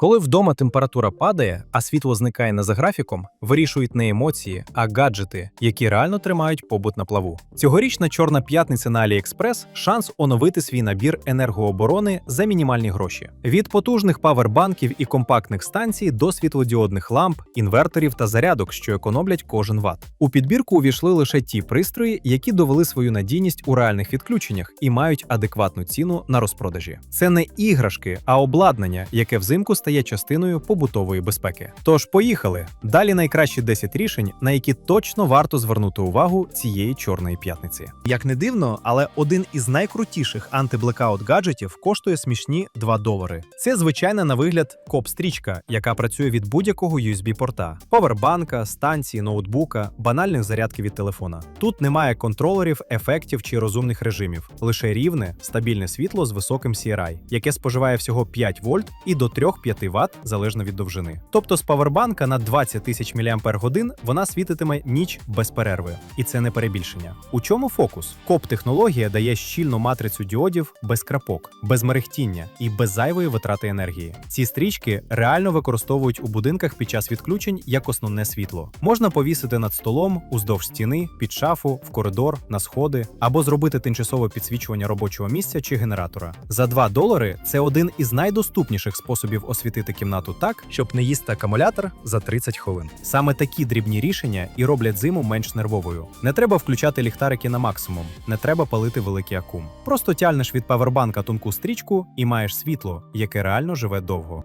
Коли вдома температура падає, а світло зникає не за графіком, вирішують не емоції, а гаджети, які реально тримають побут на плаву. Цьогорічна чорна п'ятниця на AliExpress – шанс оновити свій набір енергооборони за мінімальні гроші. Від потужних павербанків і компактних станцій до світлодіодних ламп, інверторів та зарядок, що економлять кожен ватт. У підбірку увійшли лише ті пристрої, які довели свою надійність у реальних відключеннях і мають адекватну ціну на розпродажі. Це не іграшки, а обладнання, яке взимку стає частиною побутової безпеки. Тож поїхали. Далі найкращі 10 рішень, на які точно варто звернути увагу цієї чорної п'ятниці. Як не дивно, але один із найкрутіших антиблекаут гаджетів коштує смішні 2 долари. Це звичайна на вигляд коп-стрічка, яка працює від будь-якого USB-порта, повербанка, станції, ноутбука, банальних зарядки від телефона. Тут немає контролерів, ефектів чи розумних режимів, лише рівне, стабільне світло з високим CRI, яке споживає всього 5 вольт і до 3-5 Вт залежно від довжини. Тобто з павербанка на 20 тисяч мАч вона світитиме ніч без перерви, і це не перебільшення. У чому фокус? Коп-технологія дає щільну матрицю діодів без крапок, без мерехтіння і без зайвої витрати енергії. Ці стрічки реально використовують у будинках під час відключень як основне світло. Можна повісити над столом, уздовж стіни, під шафу, в коридор, на сходи, або зробити тимчасове підсвічування робочого місця чи генератора. За 2 долари це один із найдоступніших способів освітити кімнату так, щоб не їсти акумулятор за 30 хвилин. Саме такі дрібні рішення і роблять зиму менш нервовою. Не треба включати ліхтарики на максимум, не треба палити великий акум. Просто тягнеш від павербанка тонку стрічку і маєш світло, яке реально живе довго.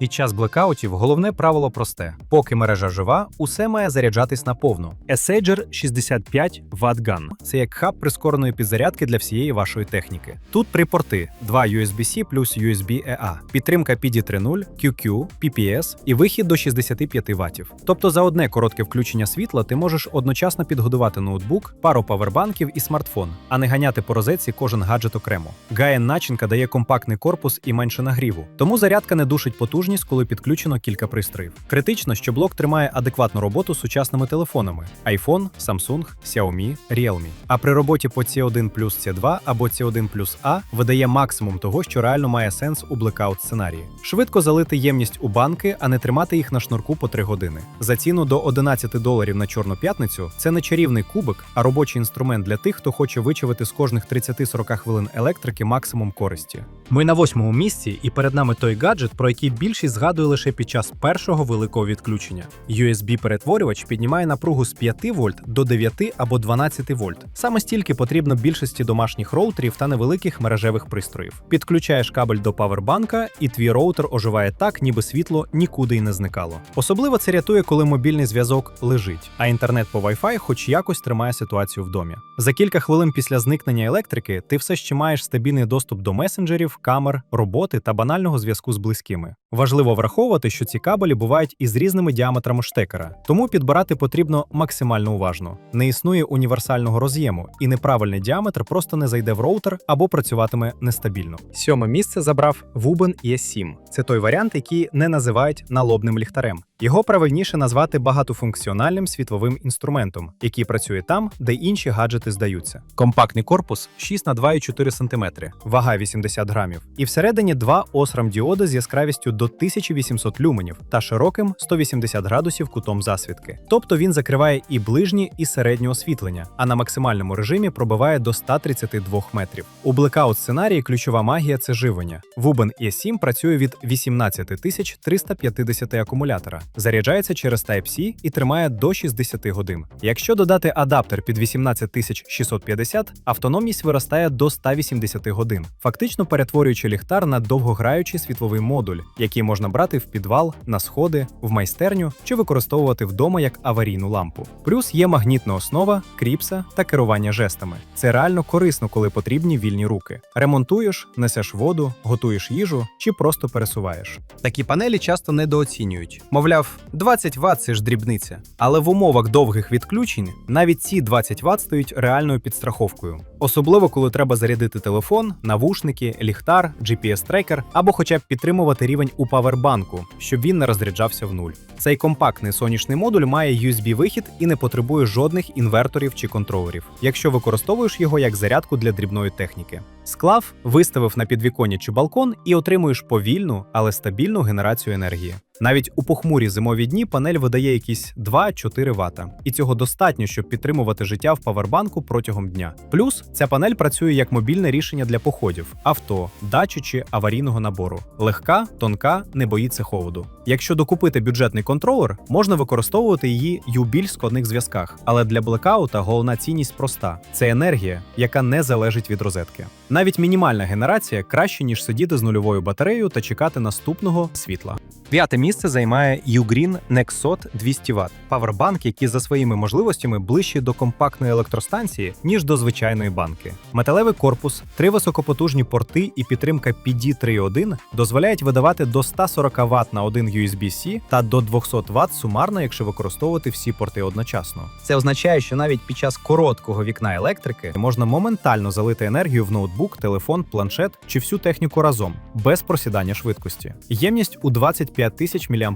Під час блекаутів головне правило просте: поки мережа жива, усе має заряджатись наповну. Essager 65 Watt Gun – це як хаб прискореної підзарядки для всієї вашої техніки. Тут три порти: два USB-C плюс USB-EA, підтримка PD 3.0, QQ, PPS і вихід до 65 Вт. Тобто за одне коротке включення світла ти можеш одночасно підгодувати ноутбук, пару павербанків і смартфон, а не ганяти по розетці кожен гаджет окремо. Гаєн начинка дає компактний корпус і менше нагріву, тому зарядка не душить потужність, коли підключено кілька пристроїв. Критично, що блок тримає адекватну роботу з сучасними телефонами: iPhone, Samsung, Xiaomi, Realme. А при роботі по C1 плюс C2 або C1 плюс A видає максимум того, що реально має сенс у блекаут сценарії. Швидко залити ємність у банки, а не тримати їх на шнурку по 3 години. За ціну до 11 доларів на чорну п'ятницю це не чарівний кубик, а робочий інструмент для тих, хто хоче вичавити з кожних 30-40 хвилин електрики максимум користі. Ми на восьмому місці, і перед нами той гаджет, про який більшість згадує лише під час першого великого відключення. USB-перетворювач піднімає напругу з 5 вольт до 9 або 12 вольт. Саме стільки потрібно більшості домашніх роутерів та невеликих мережевих пристроїв. Підключаєш кабель до павербанка, і твій роутер оживає так, ніби світло нікуди й не зникало. Особливо це рятує, коли мобільний зв'язок лежить, а інтернет по Wi-Fi хоч якось тримає ситуацію в домі. За кілька хвилин після зникнення електрики ти все ще маєш стабільний доступ до месенджерів, камер, роботи та банального зв'язку з близькими. Важливо враховувати, що ці кабелі бувають із різними діаметрами штекера, тому підбирати потрібно максимально уважно. Не існує універсального роз'єму, і неправильний діаметр просто не зайде в роутер або працюватиме нестабільно. Сьоме місце забрав Wuben ES7. Це той варіант, який не називають налобним ліхтарем. Його правильніше назвати багатофункціональним світловим інструментом, який працює там, де інші гаджети здаються. Компактний корпус 6 на 2,4 см, вага 80 грамів, і всередині два осрам діоди з яскравістю до 1800 люменів та широким 180 градусів кутом засвідки. Тобто він закриває і ближні, і середнє освітлення, а на максимальному режимі пробиває до 132 метрів. У блекаут сценарії ключова магія це живлення. Wuben E7 працює від 18350 акумулятора, заряджається через Type-C і тримає до 60 годин. Якщо додати адаптер під 18650, автономність виростає до 180 годин, фактично перетворюючи ліхтар на довгограючий світловий модуль, який можна брати в підвал, на сходи, в майстерню чи використовувати вдома як аварійну лампу. Плюс є магнітна основа, кріпса та керування жестами. Це реально корисно, коли потрібні вільні руки. Ремонтуєш, несеш воду, готуєш їжу чи просто пересуваєш. Такі панелі часто недооцінюють. Мовляв, 20 Вт – це ж дрібниця. Але в умовах довгих відключень навіть ці 20 Вт стають реальною підстраховкою. Особливо, коли треба зарядити телефон, навушники, ліхтар, GPS-трекер або хоча б підтримувати рівень у павербанку, щоб він не розряджався в нуль. Цей компактний сонячний модуль має USB-вихід і не потребує жодних інверторів чи контролерів, якщо використовуєш його як зарядку для дрібної техніки. Склав, виставив на підвіконня чи балкон і отримуєш повільну, але стабільну генерацію енергії. Навіть у похмурі зимові дні панель видає якісь 2-4 Вт. І цього достатньо, щоб підтримувати життя в павербанку протягом дня. Плюс ця панель працює як мобільне рішення для походів, авто, дачі чи аварійного набору. Легка, тонка, не боїться холоду. Якщо докупити бюджетний контролер, можна використовувати її й у більш складних зв'язках. Але для блекаута головна цінність проста: це енергія, яка не залежить від розетки. Навіть мінімальна генерація краще ніж сидіти з нульовою батареєю та чекати наступного світла. П'яте місце займає Ugreen Nexot 200 Вт. павербанк, який за своїми можливостями ближче до компактної електростанції, ніж до звичайної банки. Металевий корпус, три високопотужні порти і підтримка PD 3.1 дозволяють видавати до 140 Вт на один USB-C та до 200 Вт сумарно, якщо використовувати всі порти одночасно. Це означає, що навіть під час короткого вікна електрики можна моментально залити енергію в ноутбук, телефон, планшет чи всю техніку разом, без просідання швидкості. Ємність у 25 тисяч мАч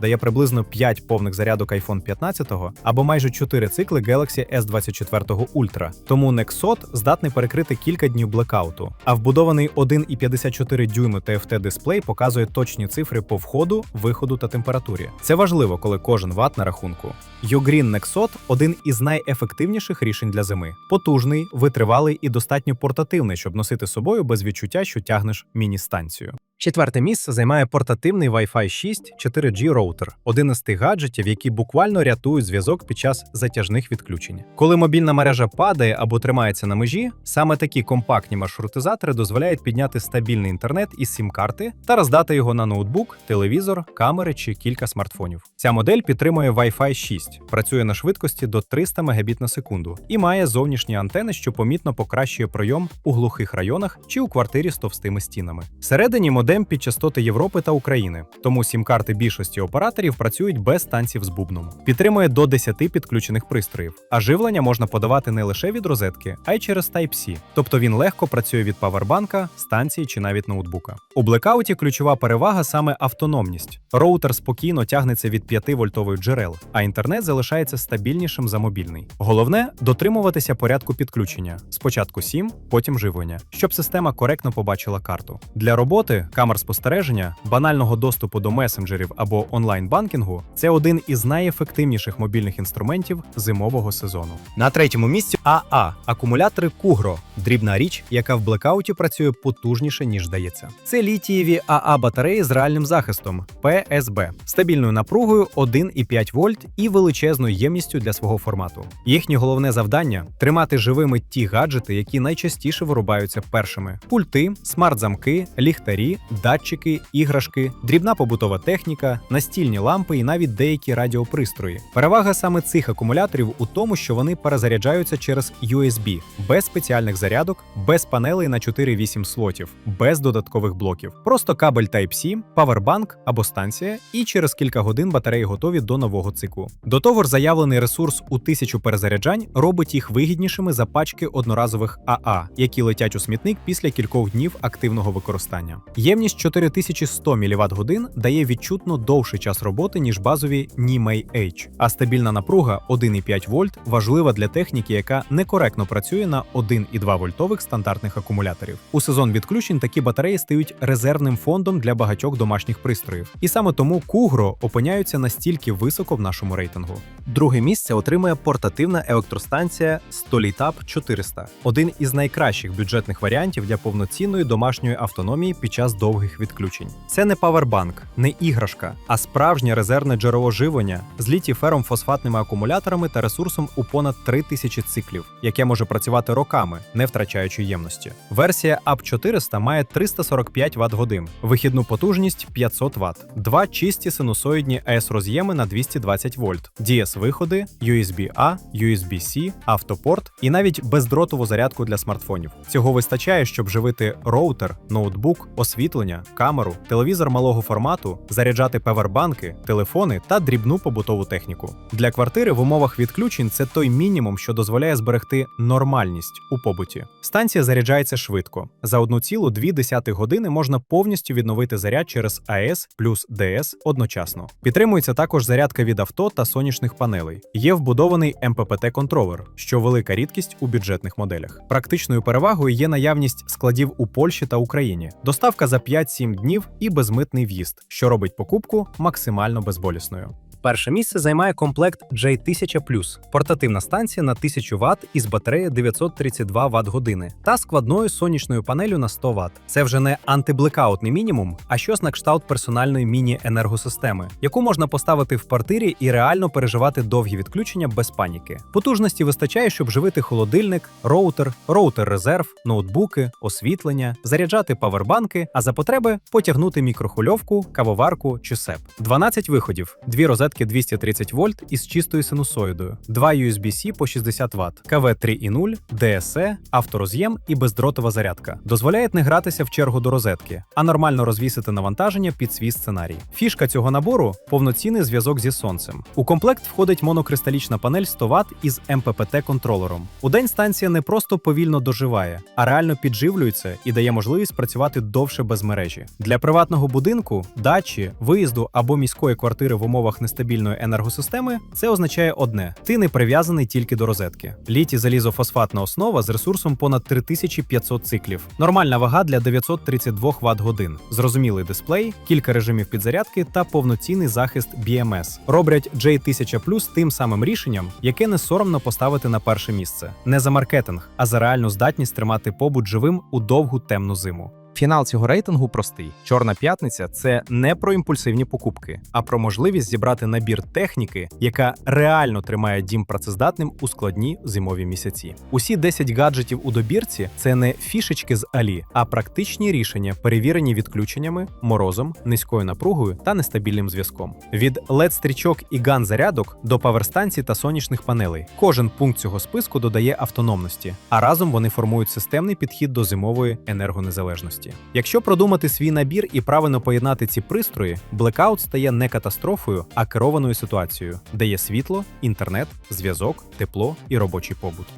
дає приблизно 5 повних зарядок iPhone 15 або майже 4 цикли Galaxy S24 Ultra. Тому Nexot здатний перекрити кілька днів блекауту. А вбудований 1,54 дюйми TFT дисплей показує точні цифри по входу, виходу та температурі. Це важливо, коли кожен ват на рахунку. Ugreen Nexot – один із найефективніших рішень для зими. Потужний, витривалий і достатньо портативний, щоб носити з собою без відчуття, що тягнеш міні-станцію. Четверте місце займає портативний Wi-Fi 6 4G роутер, один із тих гаджетів, які буквально рятують зв'язок під час затяжних відключень. Коли мобільна мережа падає або тримається на межі, саме такі компактні маршрутизатори дозволяють підняти стабільний інтернет із сім-карти та роздати його на ноутбук, телевізор, камери чи кілька смартфонів. Ця модель підтримує Wi-Fi 6, працює на швидкості до 300 Мбіт на секунду і має зовнішні антени, що помітно покращує пройом у глухих районах чи у квартирі з товстими стінами. Всередині модель модем під частоти Європи та України, тому сім-карти більшості операторів працюють без станців з бубном. Підтримує до 10 підключених пристроїв, а живлення можна подавати не лише від розетки, а й через Type-C. Тобто він легко працює від павербанка, станції чи навіть ноутбука. У блекауті ключова перевага саме автономність. Роутер спокійно тягнеться від 5 вольтових джерел, а інтернет залишається стабільнішим за мобільний. Головне дотримуватися порядку підключення: спочатку сім, потім живлення, щоб система коректно побачила карту. Для роботи камер спостереження, банального доступу до месенджерів або онлайн-банкінгу це один із найефективніших мобільних інструментів зимового сезону. На третьому місці АА акумулятори Кугро дрібна річ, яка в блекауті працює потужніше ніж здається. Це літієві АА батареї з реальним захистом PSB, стабільною напругою 1,5 вольт і величезною ємністю для свого формату. Їхнє головне завдання тримати живими ті гаджети, які найчастіше вирубаються першими: пульти, смарт-замки, ліхтарі, датчики, іграшки, дрібна побутова техніка, настільні лампи і навіть деякі радіопристрої. Перевага саме цих акумуляторів у тому, що вони перезаряджаються через USB, без спеціальних зарядок, без панелей на 4-8 слотів, без додаткових блоків. Просто кабель Type-C, павербанк або станція, і через кілька годин батареї готові до нового циклу. До того ж, заявлений ресурс у тисячу перезаряджань робить їх вигіднішими за пачки одноразових АА, які летять у смітник після кількох днів активного використання. Ємність 4100 мВт дає відчутно довший час роботи, ніж базові NIMEI H, а стабільна напруга 1,5 вольт важлива для техніки, яка некоректно працює на 1,2 вольтових стандартних акумуляторів. У сезон відключень такі батареї стають резервним фондом для багатьох домашніх пристроїв. І саме тому Кугро опиняються настільки високо в нашому рейтингу. Друге місце отримує портативна електростанція Stolitap 400, один із найкращих бюджетних варіантів для повноцінної домашньої автономії під час довгих відключень. Це не павербанк, не іграшка, а справжнє резервне джерело живлення з літій-фером фосфатними акумуляторами та ресурсом у понад 3000 циклів, яке може працювати роками, не втрачаючи ємності. Версія AP 400 має 345 Вт годин, вихідну потужність 500 Вт, два чисті синусоїдні as роз'єми на 220 вольт, виходи USB-A, USB-C, автопорт і навіть бездротову зарядку для смартфонів. Цього вистачає, щоб живити роутер, ноутбук, освітлення, камеру, телевізор малого формату, заряджати павербанки, телефони та дрібну побутову техніку. Для квартири в умовах відключень це той мінімум, що дозволяє зберегти нормальність у побуті. Станція заряджається швидко. За 1,2 години можна повністю відновити заряд через АЕС плюс ДС одночасно. Підтримується також зарядка від авто та сонячних панелей. Є вбудований МППТ-контролер, що велика рідкість у бюджетних моделях. Практичною перевагою є наявність складів у Польщі та Україні, доставка за 5-7 днів і безмитний в'їзд, що робить покупку максимально безболісною. Перше місце займає комплект J1000+, портативна станція на 1000 Вт із батареєю 932 Вт години та складною сонячною панелю на 100 Вт. Це вже не антиблекаутний мінімум, а щось на кшталт персональної міні-енергосистеми, яку можна поставити в квартирі і реально переживати довгі відключення без паніки. Потужності вистачає, щоб живити холодильник, роутер, роутер-резерв, ноутбуки, освітлення, заряджати павербанки, а за потреби потягнути мікрохвильовку, кавоварку чи сеп. 12 виходів, дві розетки 230 вольт із чистою синусоїдою, два USB-C по 60 Вт, КВ 3.0, DSE, автороз'єм і бездротова зарядка. Дозволяють не гратися в чергу до розетки, а нормально розвісити навантаження під свій сценарій. Фішка цього набору повноцінний зв'язок зі сонцем. У комплект входить монокристалічна панель 100 Вт із МППТ-контролером. У день станція не просто повільно доживає, а реально підживлюється і дає можливість працювати довше без мережі. Для приватного будинку, дачі, виїзду або міської квартири в умовах нестабільної енергосистеми це означає одне: ти не прив'язаний тільки до розетки. Літій залізофосфатна основа з ресурсом понад 3500 циклів. Нормальна вага для 932 Вт годин. Зрозумілий дисплей, кілька режимів підзарядки та повноцінний захист BMS. Роблять J1000 тим самим рішенням, яке не соромно поставити на перше місце. Не за маркетинг, а за реальну здатність тримати побут живим у довгу темну зиму. Фінал цього рейтингу простий: Чорна п'ятниця це не про імпульсивні покупки, а про можливість зібрати набір техніки, яка реально тримає дім працездатним у складні зимові місяці. Усі 10 гаджетів у добірці це не фішечки з Алі, а практичні рішення, перевірені відключеннями, морозом, низькою напругою та нестабільним зв'язком. Від led стрічок і ган зарядок до паверстанцій та сонячних панелей. Кожен пункт цього списку додає автономності, а разом вони формують системний підхід до зимової енергонезалежності. Якщо продумати свій набір і правильно поєднати ці пристрої, блекаут стає не катастрофою, а керованою ситуацією, де є світло, інтернет, зв'язок, тепло і робочий побут.